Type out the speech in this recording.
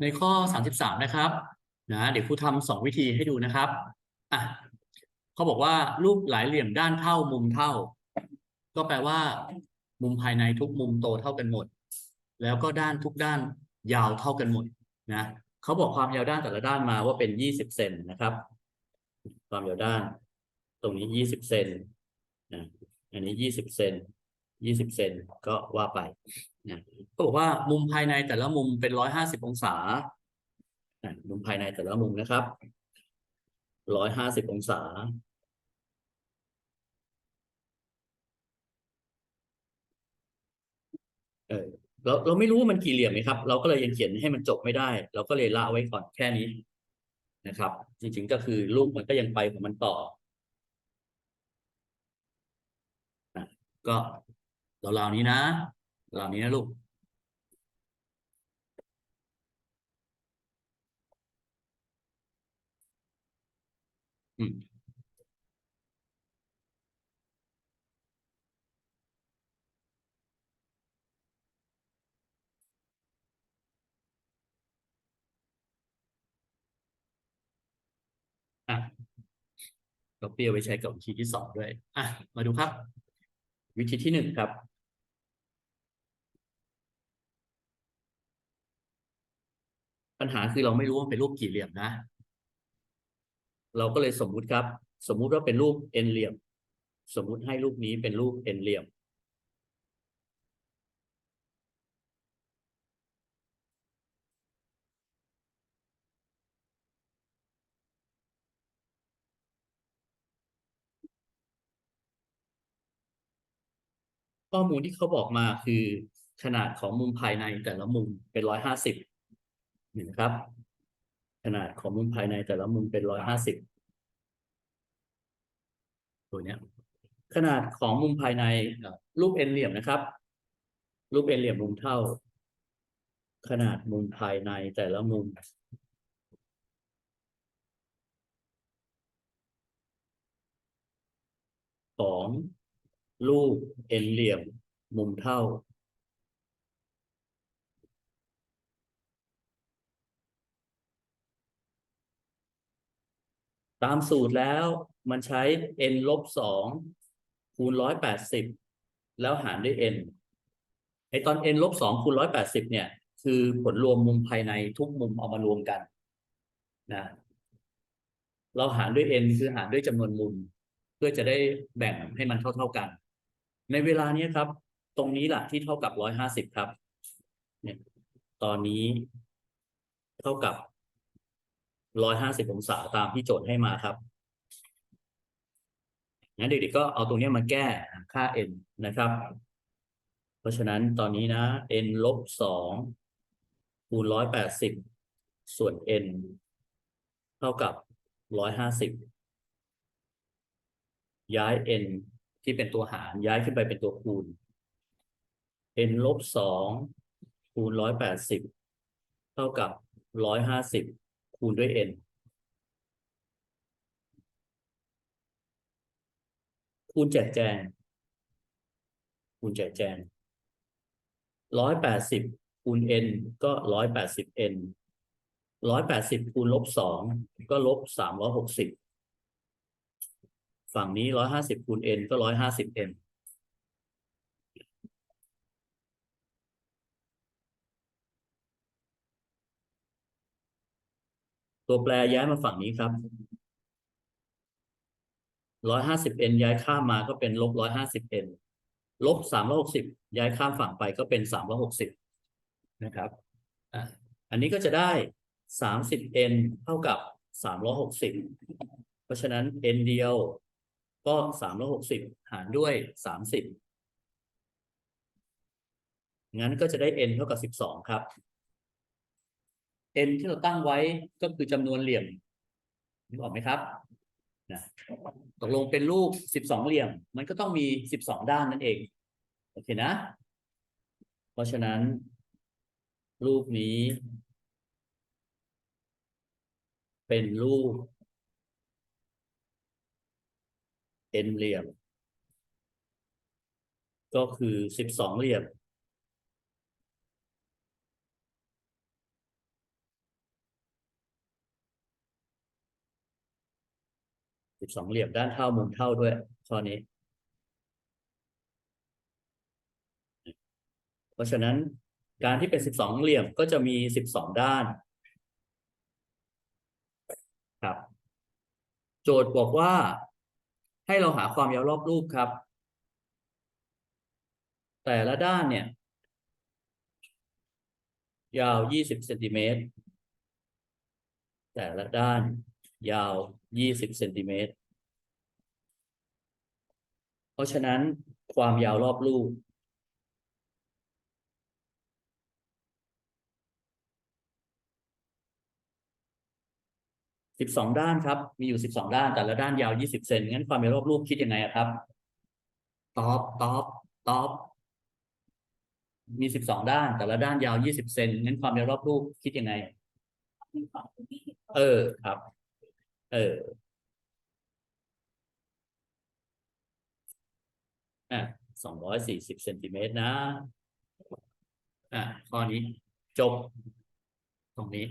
ในข้อสามสิบสามนะครับนะเดี๋ยวครูทำสองวิธีให้ดูนะครับอะเขาบอกว่ารูปหลายเหลี่ยมด้านเท่ามุมเท่า ก็แปลว่า มุมภายในทุกมุมโตเท่ากันหมด แล้วก็ด้านทุกด้านยาวเท่ากันหมดนะเขาบอกความยาวด้านแต่ละด้านมาว่าเป็นยี่สิบเซนนะครับ ความยาวด้าน ตรงนี้ยี่สิบเซนนะอันนี้ยี่สิบเซน ยี่สิบเซนก็ว่าไปนะก็บอกว่ามุมภายในแต่ละมุมเป็นร้อยห้าสิบองศานะมุมภายในแต่ละมุมนะครับร้อยห้าสิบองศา เออเราเราไม่รู้ว่ามันกี่เหลี่ยมไหมครับ เราก็เลยยังเขียนให้มันจบไม่ได้ เราก็เลยละไว้ก่อนแค่นี้นะครับ จริงๆก็คือรูปมันก็ยังไปของมันต่ออ่ะก็ราวๆนี้นะรานี้นะลูกอืมอะก็เปรี้ยวไว้ใช้กับวิธีที่สองด้วย อะ มาดูครับ วิธีที่หนึ่งครับ ปัญหาคือเราไม่รู้ว่าเป็นรูปกี่เหลี่ยมนะ เราก็เลยสมมุติครับ สมมุติว่าเป็นรูปเอ็นเหลี่ยม สมมุติให้รูปนี้เป็นรูปเอ็นเหลี่ยม ข้อมูลที่เขาบอกมาคือขนาดของมุมภายในแต่ละมุมเป็นร้อยห้าสิบ เห็นไหมครับ ขนาดของมุมภายในแต่ละมุมเป็นร้อยห้าสิบตัวเนี้ย ขนาดของมุมภายในรูปเอ็นเหลี่ยมนะครับ รูปเอ็นเหลี่ยมมุมเท่า ขนาดมุมภายในแต่ละมุมของรูปเอ็นเหลี่ยมมุมเท่า ตามสูตรแล้วมันใช้ n ลบสองคูณร้อยแปดสิบแล้วหารด้วย n ไอตอน n ลบสองคูณร้อยแปดสิบเนี่ย คือผลรวมมุมภายในทุกมุมเอามารวมกันนะเราหารด้วย n คือหารด้วยจำนวนมุม เพื่อจะได้แบ่งให้มันเท่า ๆกัน ในเวลานี้ครับ ตรงนี้แหละที่เท่ากับร้อยห้าสิบครับ เนี่ย ตอนนี้เท่ากับ ร้อยห้าสิบองศาตามที่โจทย์ให้มาครับงั้นเด็กๆก็เอาตรงนี้มาแก้ค่า n นะครับ เพราะฉะนั้นตอนนี้นะ n ลบสองคูณร้อยแปดสิบส่วน n เท่ากับร้อยห้าสิบย้าย n ที่เป็นตัวหารย้ายขึ้นไปเป็นตัวคูณ n ลบสองคูณร้อยแปดสิบเท่ากับร้อยห้าสิบ คูณด้วย n คูณแจกแจง คูณแจกแจงร้อยแปดสิบคูณ n ก็ร้อยแปดสิบ n ร้อยแปดสิบคูณลบสองก็ลบสามร้อยหกสิบฝั่งนี้ร้อยห้าสิบคูณ n ก็ร้อยห้าสิบ n ตัวแปรย้ายมาฝั่งนี้ครับร้อยห้าสิบ n ย้ายข้ามมาก็เป็นลบร้อยห้าสิบ n ลบสามร้อยหกสิบย้ายข้ามฝั่งไปก็เป็นสามร้อยหกสิบนะครับอันนี้ก็จะได้สามสิบ n เท่ากับสามร้อยหกสิบเพราะฉะนั้น n เดียวก็สามร้อยหกสิบหารด้วยสามสิบงั้นก็จะได้ n เท่ากับสิบสองครับ n ที่เราตั้งไว้ก็คือจำนวนเหลี่ยมนึกออกไหมครับนะตกลงเป็นรูปสิบสองเหลี่ยม มันก็ต้องมีสิบสองด้านนั่นเอง โอเคนะ เพราะฉะนั้น รูปนี้ เป็นรูป n เหลี่ยม ก็คือสิบสองเหลี่ยม สิบสองเหลี่ยมด้านเท่ามุมเท่าด้วยข้อนี้ เพราะฉะนั้นการที่เป็นสิบสองเหลี่ยมก็จะมีสิบสองด้านครับ โจทย์บอกว่าให้เราหาความยาวรอบรูปครับ แต่ละด้านเนี่ย ยาวยี่สิบเซนติเมตรแต่ละด้าน ยาวยี่สิบเซนติเมตร เพราะฉะนั้นความยาวรอบรูปสิบสองด้านครับ มีอยู่สิบสองด้าน แต่ละด้านยาวยี่สิบเซน งั้นความยาวรอบรูปคิดยังไงอะครับ ตอบตอบตอบมีสิบสองด้าน แต่ละด้านยาวยี่สิบเซนงั้นความยาวรอบรูปคิดยังไง เออครับ เอออะสองร้อยสี่สิบเซนติเมตรนะ อะข้อนี้จบ ตรงนี้